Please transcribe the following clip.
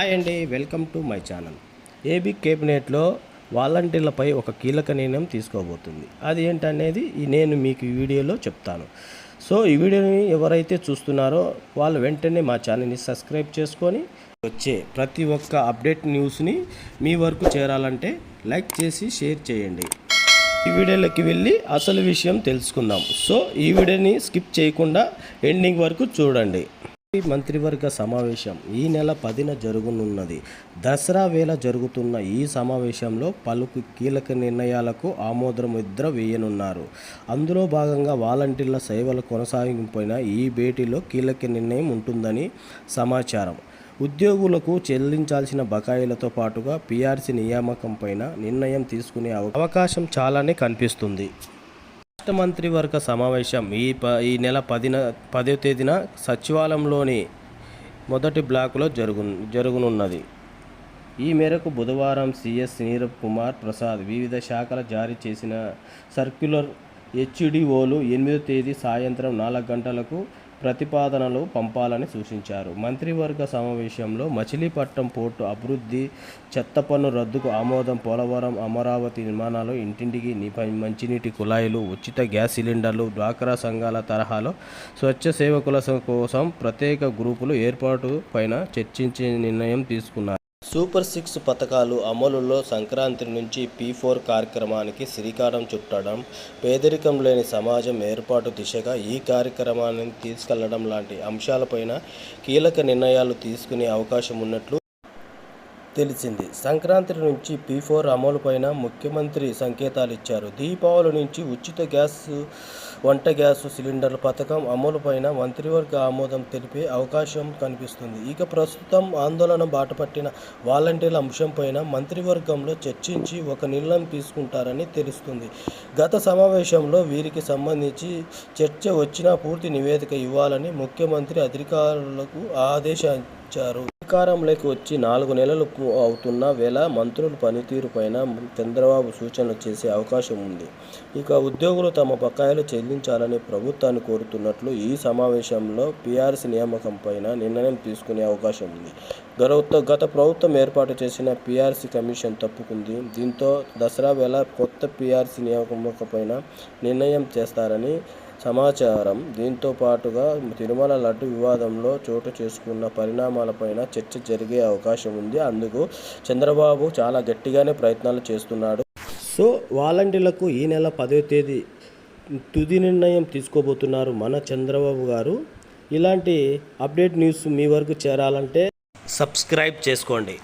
Hi అండి welcome to my channel AP కేబినెట్లో వాలంటీర్లపై ఒక కీలక నిర్ణయం తీసుకోబోతుంది. అది ఏంటనేది నేను మీకు ఈ వీడియోలో చెప్తాను. సో ఈ వీడియోని ఎవరైతే చూస్తున్నారో వాళ్ళు వెంటనే మా ఛానల్ని సబ్స్క్రైబ్ చేసుకొని వచ్చే ప్రతి ఒక్క అప్డేట్ న్యూస్ని మీ వరకు చేరాలంటే లైక్ చేసి షేర్ చేయండి. ఈ వీడియోలోకి వెళ్ళి అసలు విషయం తెలుసుకుందాం. సో ఈ వీడియోని స్కిప్ చేయకుండా ఎండింగ్ వరకు చూడండి. మంత్రివర్గ సమావేశం ఈ నెల పదిన జరుగునున్నది. దసరా వేళ జరుగుతున్న ఈ సమావేశంలో పలు కీలక నిర్ణయాలకు ఆమోదముద్ర వేయనున్నారు. అందులో భాగంగా వాలంటీర్ల సేవలు కొనసాగింపైన ఈ భేటీలో కీలక నిర్ణయం ఉంటుందని సమాచారం. ఉద్యోగులకు చెల్లించాల్సిన బకాయిలతో పాటుగా పీఆర్సీ నియామకం పైన నిర్ణయం తీసుకునే అవకాశం చాలానే కనిపిస్తుంది. మంత్రివర్గ సమావేశం ఈ ప ఈ నెల పదిన పదో తేదీన సచివాలయంలోని మొదటి బ్లాకులో జరుగు జరుగునున్నది. ఈ మేరకు బుధవారం సిఎస్ నీరబ్ కుమార్ ప్రసాద్ వివిధ శాఖల జారీ చేసిన సర్క్యులర్ హెచ్డిఓలు ఎనిమిదో తేదీ సాయంత్రం నాలుగు గంటలకు ప్రతిపాదనలు పంపాలని సూచించారు. మంత్రివర్గ సమావేశంలో మచిలీపట్నం పోర్టు అభివృద్ధి చెత్త పన్ను రద్దుకు ఆమోదం పోలవరం అమరావతి నిర్మాణాలు ఇంటింటికి మంచినీటి కుళాయిలు ఉచిత గ్యాస్ సిలిండర్లు డ్వాక్రా సంఘాల తరహాలో స్వచ్ఛ సేవకుల కోసం ప్రత్యేక గ్రూపులు ఏర్పాటు పైన చర్చించే నిర్ణయం తీసుకున్నారు. సూపర్ సిక్స్ పథకాలు అమలులో సంక్రాంతి నుంచి పీ ఫోర్ కార్యక్రమానికి శ్రీకారం చుట్టడం పేదరికం లేని సమాజం ఏర్పాటు దిశగా ఈ కార్యక్రమాన్ని తీసుకెళ్ళడం లాంటి అంశాలపైన కీలక నిర్ణయాలు తీసుకునే అవకాశం ఉన్నట్లు తెలిసింది. సంక్రాంతి నుంచి పీ ఫోర్ అమలుపైన ముఖ్యమంత్రి సంకేతాలు ఇచ్చారు. దీపావళి నుంచి ఉచిత గ్యాస్ వంట గ్యాస్ సిలిండర్ల పథకం అమలుపైన మంత్రివర్గ ఆమోదం తెలిపే అవకాశం కనిపిస్తుంది. ఇక ప్రస్తుతం ఆందోళన బాటపట్టిన వాలంటీర్ల అంశంపైన మంత్రివర్గంలో చర్చించి ఒక నిర్ణయం తీసుకుంటారని తెలుస్తుంది. గత సమావేశంలో వీరికి సంబంధించి చర్చ వచ్చినా పూర్తి నివేదిక ఇవ్వాలని ముఖ్యమంత్రి అధికారులకు ఆదేశించారు. అధికారంలోకి వచ్చి నాలుగు నెలలు అవుతున్న వేళ మంత్రుల పనితీరు పైన చంద్రబాబు సూచనలు చేసే అవకాశం ఉంది. ఇక ఉద్యోగులు తమ బకాయిలు చెల్లించాలని ప్రభుత్వాన్ని కోరుతున్నట్లు ఈ సమావేశంలో పీఆర్సీ నియామకం పైన నిర్ణయం తీసుకునే అవకాశం ఉంది. గత గత ప్రభుత్వం ఏర్పాటు చేసిన పీఆర్సీ కమిషన్ తప్పుకుంది. దీంతో దసరా వేళ కొత్త పీఆర్సీ నియామకం పైన నిర్ణయం చేస్తారని సమాచారం. దీంతో పాటుగా తిరుమల లడ్డు వివాదంలో చోటు చేసుకున్న పరిణామాలపైన చర్చ జరిగే అవకాశం ఉంది. అందుకు చంద్రబాబు చాలా గట్టిగానే ప్రయత్నాలు చేస్తున్నాడు. సో వాలంటీర్లకు ఈ నెల పదో తేదీ తుది నిర్ణయం తీసుకోబోతున్నారు మన చంద్రబాబు గారు. ఇలాంటి అప్డేట్ న్యూస్ మీ వరకు చేరాలంటే సబ్స్క్రైబ్ చేసుకోండి.